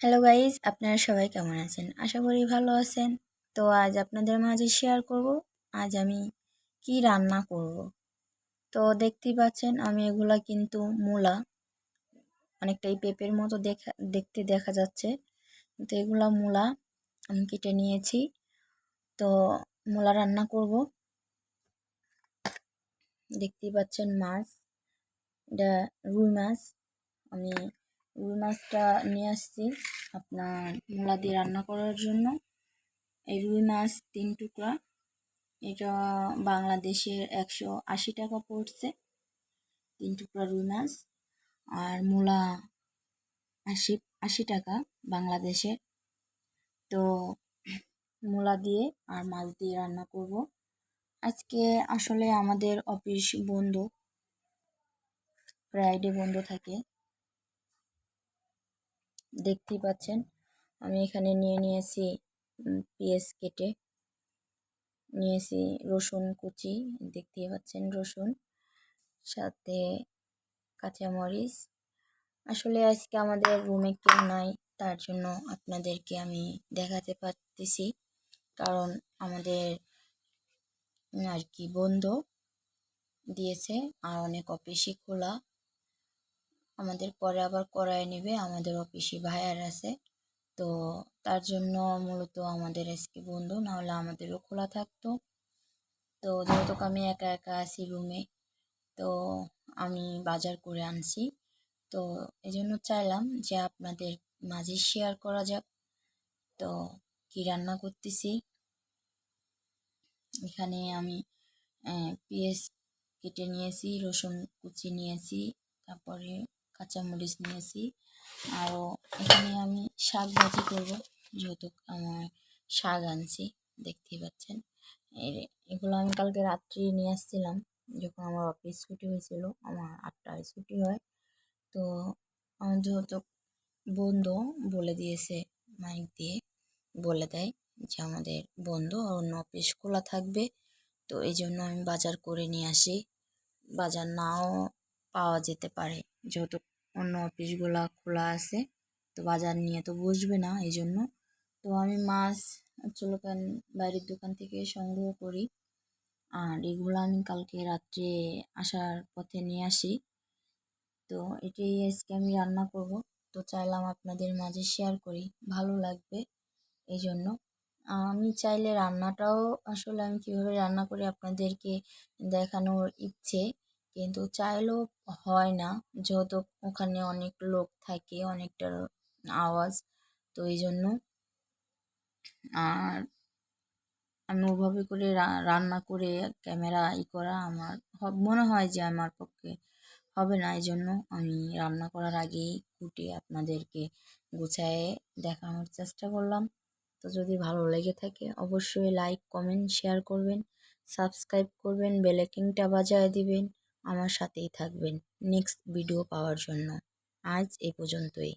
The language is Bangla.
হ্যালো গাইজ আপনারা সবাই কেমন আছেন? আশা করি ভালো আছেন। তো আজ আপনাদের মাঝে শেয়ার করব। আজ আমি কি রান্না করব? তো দেখতেই পাচ্ছেন, আমি এগুলা কিন্তু মূলা, অনেকটাই পেঁপের মতো দেখা, দেখতে দেখা যাচ্ছে। তো এগুলা মূলা আমি কেটে নিয়েছি। তো মূলা রান্না করব। দেখতেই পাচ্ছেন মাছ, এটা রুই মাছ। আমি রুই মাছটা নিয়ে আসছি আপনার মূলা দিয়ে রান্না করার জন্য। এই রুই মাছ তিন টুকরা। এটা বাংলাদেশের একশো আশি টাকা পড়ছে। তিন টুকরা রুই মাছ। আর মূলা আশি আশি টাকা বাংলাদেশে তো মূলা দিয়ে আর মাছ দিয়ে রান্না করব। আজকে আসলে আমাদের অফিস বন্ধ। ফ্রাইডে বন্ধ থাকে। দেখতেই পাচ্ছেন। আমি এখানে নিয়ে নিয়েছি পেঁয়াজ কেটে নিয়েছি, রসুন কুচি, দেখতেই পাচ্ছেন রসুন, সাথে কাঁচামরিচ। আসলে আজকে আমাদের রুমে কেউ নাই, তার জন্য আপনাদেরকে আমি দেখাতে পারতেছি, কারণ আমাদের আর কি বন্ধ দিয়েছে, আর অনেক অফিসই খোলা। আমাদের পরে আবার করায় নেবে, আমাদের অফিসে ভাইয়ার আছে। তো তার জন্য মূলত আমাদের আজকে বন্ধ, নাহলে আমাদেরও খোলা থাকতো। তো যেহেতু আমি একা একা আছি রুমে তো আমি বাজার করে আনছি। তো এই জন্য চাইলাম যে আপনাদের মাঝে শেয়ার করা যাক। তো কি রান্না করতেছি? এখানে আমি পেঁয়াজ কেটে নিয়েছি, রসুন কুচি নিয়েছি, তারপরে কাঁচামরিচ নিয়েছি। আরও এখানে আমি শাক ভাজি করব, যেহেতু আমার শাক আনছি, দেখতেই পাচ্ছেন। এগুলো আমি কালকে রাত্রি নিয়ে আসছিলাম, যখন আমার অফিস ছুটি হয়েছিল, আমার আটটায় ছুটি হয়। তো আমার যেহেতু বন্ধু বলে দিয়েছে মাইক দিয়ে, বলে দেয় যে আমাদের বন্ধ অন্য অফিস খোলা থাকবে। তো এই জন্য আমি বাজার করে নিয়ে আসি। বাজার নাও পাওয়া যেতে পারে, যেহেতু অন্য অফিসগুলো খোলা আছে, তো বাজার নিয়ে তো বসবে না এই জন্য তো আমি মাছ চলোকান বাইরের দোকান থেকে সংগ্রহ করি। আর এগুলো আমি কালকে রাত্রে আসার পথে নিয়ে আসি। তো এটাই আজকে আমি রান্না করব। তো চাইলাম আপনাদের মাঝে শেয়ার করি, ভালো লাগবে এই জন্য আমি চাইলে রান্নাটাও আসলে আমি কীভাবে রান্না করি আপনাদেরকে দেখানোর ইচ্ছে। কিন্তু চাইলেও হয় না। যেহেতু ওখানে অনেক লোক থাকে, অনেকটা আওয়াজ, তো এই জন্য আর আমি ওভাবে করে রান্না করে ক্যামেরা ই করা আমার মনে হয় যে আমার পক্ষে হবে না। এই জন্য আমি রান্না করার আগেই কুটে আপনাদেরকে গুছায়ে দেখানোর চেষ্টা করলাম। তো যদি ভালো লেগে থাকে অবশ্যই লাইক, কমেন্ট, শেয়ার করবেন, সাবস্ক্রাইব করবেন বেলেকিংটা বাজায় দিবেন। আমার সাথেই থাকবেন। নেক্সট ভিডিও পাওয়ার জন্য। আজ এ পর্যন্তই।